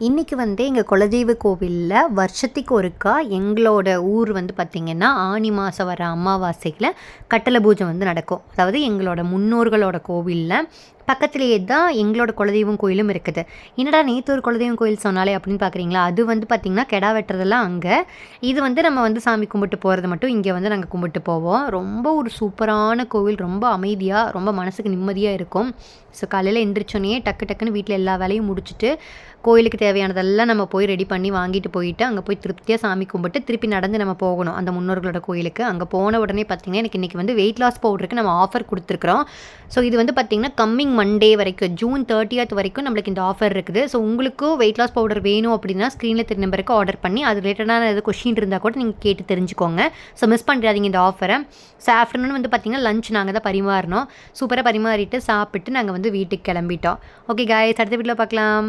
இன்றைக்கி வந்து எங்கள் குலதெய்வ கோவிலில் வருஷத்துக்கு ஒருக்கா எங்களோட ஊர் வந்து பார்த்திங்கன்னா ஆனி மாதம் வர அமாவாசையில் கட்டளை பூஜை வந்து நடக்கும். அதாவது எங்களோட முன்னோர்களோட கோவிலில் பக்கத்துலேயே தான் எங்களோட குலதெய்வம் கோயிலும் இருக்குது. என்னடா நேற்று ஒரு குலதெய்வம் கோயில் சொன்னாலே அப்படின்னு பார்க்குறீங்களா அது வந்து பார்த்திங்கன்னா கெடா வெட்டுறதெல்லாம் அங்கே. இது வந்து நம்ம வந்து சாமி கும்பிட்டு போகிறது மட்டும் இங்கே வந்து நாங்கள் கும்பிட்டு போவோம். ரொம்ப ஒரு சூப்பரான கோவில் ரொம்ப அமைதியாக ரொம்ப மனசுக்கு நிம்மதியாக இருக்கும். ஸோ காலையில் எந்திரிச்சோன்னே டக்கு டக்குன்னு வீட்டில் எல்லா வேலையும் முடிச்சுட்டு கோயிலுக்கு தேவையானதெல்லாம் நம்ம போய் ரெடி பண்ணி வாங்கிட்டு போயிட்டு அங்கே போய் திருப்தியாக சாமி கும்பிட்டு திருப்பி நடந்து நம்ம போகணும். அந்த முன்னோர்களோட கோயிலுக்கு. அங்கே போன உடனே பார்த்திங்கன்னா எனக்கு இன்றைக்கி வந்து வெயிட் லாஸ் பவுடருக்கு நம்ம ஆஃபர் கொடுத்துருக்குறோம். ஸோ இது வந்து பார்த்திங்கன்னா கம்மிங் மண்டே வரைக்கும் ஜூன் தேர்ட்டியத் வரைக்கும் நம்மளுக்கு இந்த ஆஃபர் இருக்குது. ஸோ உங்களுக்கும் வெயிட் லாஸ் பவுடர் வேணும் அப்படின்னா ஸ்க்ரீனில் திரு நம்பருக்கு ஆர்டர் பண்ணி அது ரிலேட்டடான எது கொஷின் இருந்தால் கூட நீங்கள் கேட்டு தெரிஞ்சுக்கோங்க. ஸோ மிஸ் பண்ணிடாதீங்க இந்த ஆஃபரை ஸோ ஆஃப்டர்நூன் வந்து பார்த்திங்கன்னா லஞ்ச் நாங்கள் தான் பரிமாறினோம் சூப்பராக பரிமாறிட்டு சாப்பிட்டு நாங்கள் வந்து வீட்டுக்கு கிளம்பிட்டோம். ஓகே காய்ஸ் அடுத்த வீட்டில் பார்க்கலாம்